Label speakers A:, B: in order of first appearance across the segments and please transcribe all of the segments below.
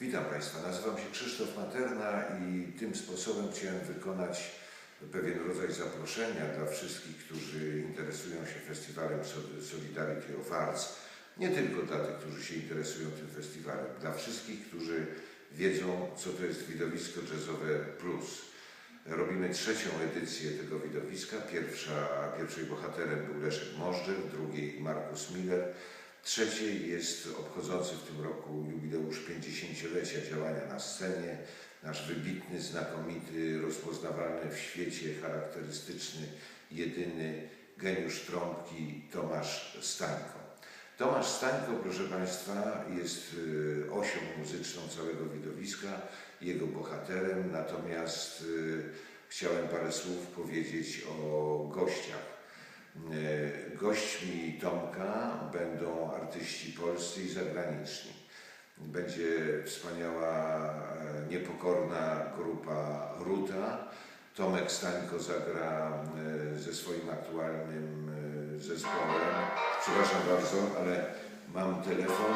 A: Witam Państwa, nazywam się Krzysztof Materna i tym sposobem chciałem wykonać pewien rodzaj zaproszenia dla wszystkich, którzy interesują się festiwalem Sol- Solidarity of Arts. Nie tylko dla tych, którzy się interesują tym festiwalem, dla wszystkich, którzy wiedzą, co to jest widowisko jazzowe plus. Robimy trzecią edycję tego widowiska. Pierwsza, pierwszej bohaterem był Leszek Możdżer, drugiej Markus Miller. Trzeciej jest obchodzący w tym roku jubileusz 50-lecia działania na scenie. Nasz wybitny, znakomity, rozpoznawalny w świecie, charakterystyczny, jedyny geniusz trąbki Tomasz Stańko. Tomasz Stańko, proszę Państwa, jest y, osią muzyczną całego widowiska, jego bohaterem, natomiast y, chciałem parę słów powiedzieć o gościach. Y, Gośćmi Tomka będą artyści polscy i zagraniczni. Będzie wspaniała, e, niepokorna grupa Ruta. Tomek Stańko zagra e, ze swoim aktualnym e, zespołem. Przepraszam bardzo, ale mam telefon.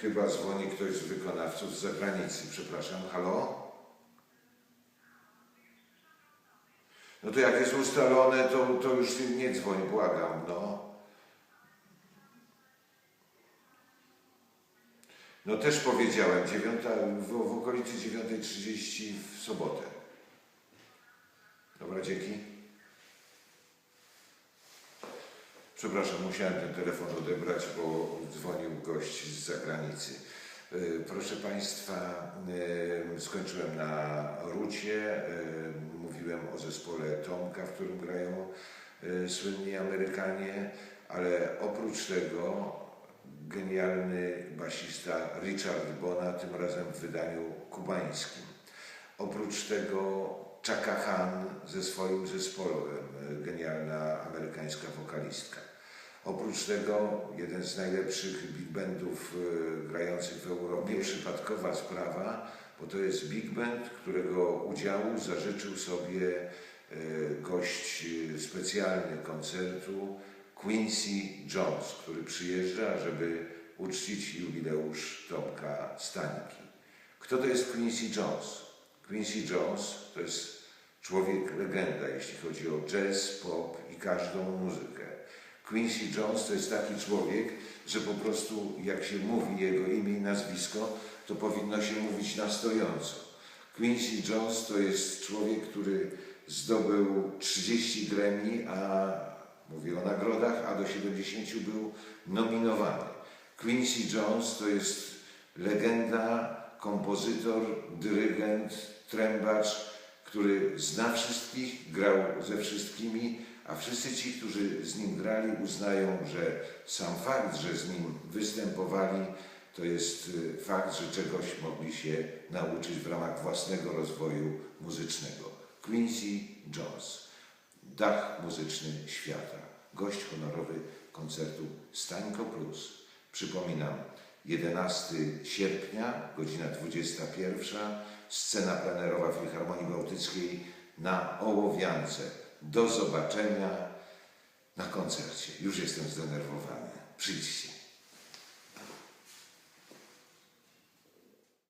A: Chyba dzwoni ktoś z wykonawców z zagranicy. Przepraszam, halo? No to jak jest ustalone, to, to już nie dzwoń, błagam, no. No też powiedziałem, dziewiąta, w, w okolicy 9.30 w sobotę. Dobra, dzięki. Przepraszam, musiałem ten telefon odebrać, bo dzwonił gość z zagranicy. Y, Proszę Państwa, skończyłem na Rucie, y, mówiłem o zespole Tomka, w którym grają y, słynni Amerykanie, ale oprócz tego genialny basista Richard Bona, tym razem w wydaniu kubańskim. Oprócz tego Chaka Khan ze swoim zespołem, y, genialna amerykańska wokalistka. Oprócz tego jeden z najlepszych big bandów y, grających w Europie, przypadkowa sprawa, bo to jest big band, którego udziału zażyczył sobie y, gość specjalny koncertu Quincy Jones, który przyjeżdża, żeby uczcić jubileusz Tomka Stańki. Kto to jest Quincy Jones? Quincy Jones to jest człowiek legenda, jeśli chodzi o jazz, pop i każdą muzykę. Quincy Jones to jest taki człowiek, że po prostu jak się mówi jego imię i nazwisko, to powinno się mówić na stojąco. Quincy Jones to jest człowiek, który zdobył 30 Grammy, a mówię o nagrodach, a do 70 był nominowany. Quincy Jones to jest legenda, kompozytor, dyrygent, trębacz, który zna wszystkich, grał ze wszystkimi, a wszyscy ci, którzy z nim grali, uznają, że sam fakt, że z nim występowali, to jest y, fakt, że czegoś mogli się nauczyć w ramach własnego rozwoju muzycznego. Quincy Jones, dach muzyczny świata, gość honorowy koncertu Stańko Plus. Przypominam, 11 sierpnia, godzina 21, scena plenerowa Filharmonii Bałtyckiej na Ołowiance. Do zobaczenia na koncercie. Już jestem zdenerwowany. Przyjdźcie.